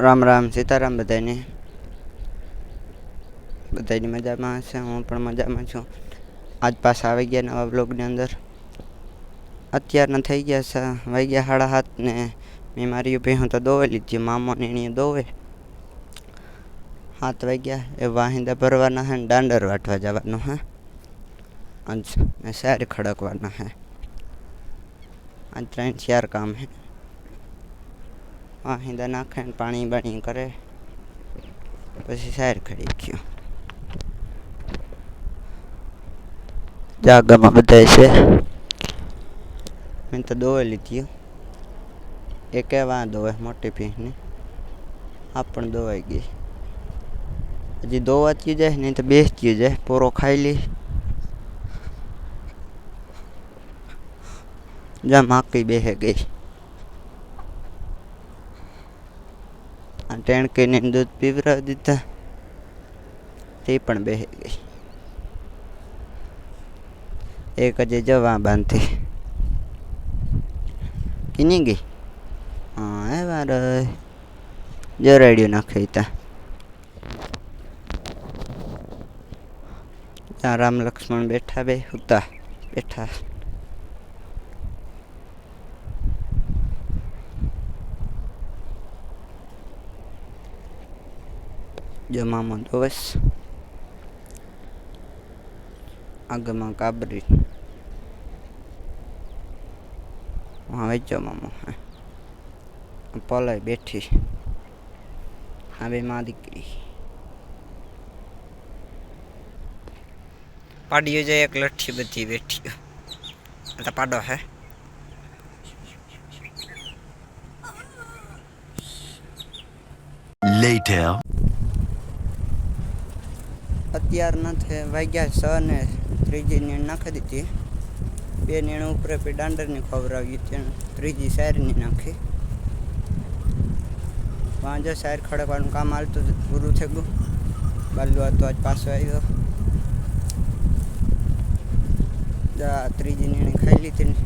રામ રામ, સીતારામ બધાને બધાની મજામાં હશે, હું પણ મજામાં છું. આજ પાછા આવી ગયા નવા બ્લોગની અંદર. અત્યારના થઈ ગયા છે વાગ્યા સાડા હાથ ને મેં મારી ભેહું તો દોવે લીધી મામો ને એણીએ દોવે. હાથ વાગ્યા, એ વાહિંદા ભરવાના હે ને દાંડર વાટવા જવાનું હે. અચ્છા ને શેર ખડકવાના હે. આજ ત્રણ ચાર કામ હે. વાહિંદા નાખે ને પાણી બાણી કરે પછી સાર ખડી ગયો. જાગામાં બધાય છે? મેં તો દોવે લીધી. એ કહેવા દોવે મોટી ભીંસની આ પણ દોવાઈ ગઈ. હજી દોવાતી જાય નહીં તો બેસતી જાય. પૂરો ખાઈ લઈ જા માકી બેસે ગઈ. ટેણકીને દૂધ પીવરાવી દીધા. તે પણ બેહી ગઈ. એક હજી જવા બાંધી. કીની ગઈ? હા, એ વાર. જો રેડિયો નાખી તા. રામ લક્ષ્મણ બેઠા બે, હતા બેઠા. જો મામો દોવસ આગમાં કાબરી હા વેચો મામો હે પલાય બેઠી હા બે માં દીકરી પાડીઓ જાય એક લઠ્ઠી બધી બેઠી એટલે પાડો હે Later. અત્યાર નથી વાગ્યા છ ને ત્રીજી નીણ નાખી દીધી. બે નીણ ઉપર પછી દાંડરની ખવડાવી હતી અને ત્રીજી સાયરની નાખી. વાંજો સાયર ખડકવાનું કામ હાલતું પૂરું થઈ ગયું. બાલુ હતો આજ પાછો આવ્યો. ત્રીજી નીણી ખાઈ લીધી ને.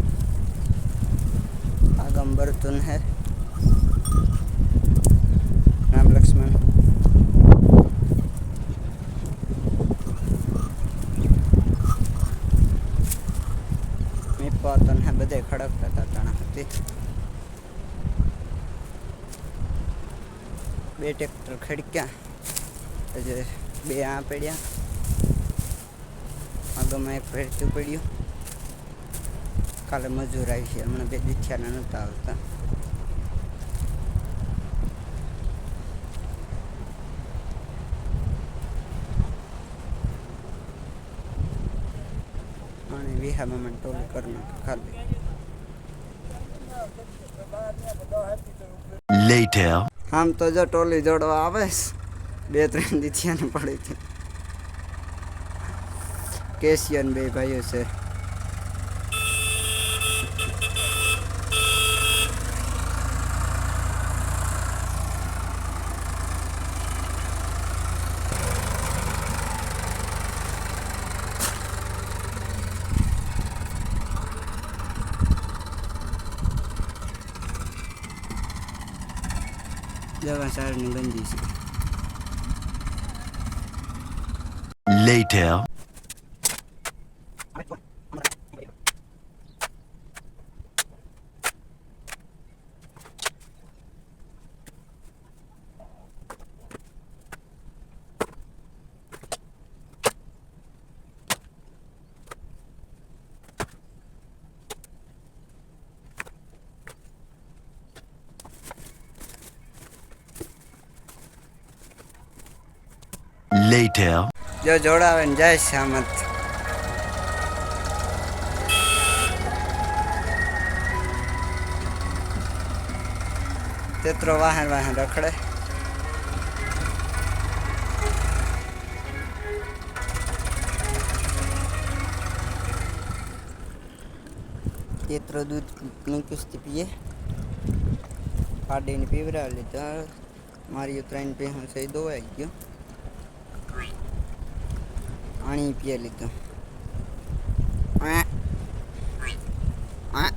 આગમ ભરતું હે રામ લક્ષ્મણ હે બધે ખડકતા હતા તણા હતી બે ટ્રેક્ટર ખડક્યા. પછી બે આ પડ્યા. આગળમાં એક ભેરતું પડ્યું. કાલે મજૂર આવી છે હમણાં બે દીઠિયાના નહોતા આવતા. અને વિહામાં મને ટોલી કરી ખાલી. Later. આમ તો જો ટોલી જોડવા આવે બે ત્રણ દીથિયાને પડી હતી કેશિયન બે ભાઈઓ છે. જવા સારની ગંજી છે Later. Later. જો જોડાવે ને જય શ્યામત તેત્રો વાહન વાહન રખડે. તેત્રો દૂધ નીકળતી પીએ. પાડીને પીવરાવી લીધા. મારી ત્રણ પહેણ સહી દોવાઈ ગયો. પાણી પીએ લીધું. આ.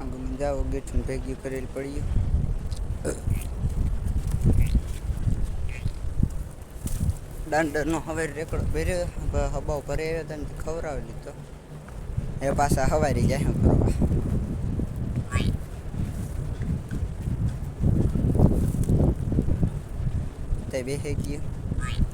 આગળ જાઓ ભેગી કરેલ પડ્યું દાંડરનો હવે રેકડો ભર્યો હબાવ ભરે ખવડાવી લીધો એ પાછા હવારી જાય શું તે બેસી ગયું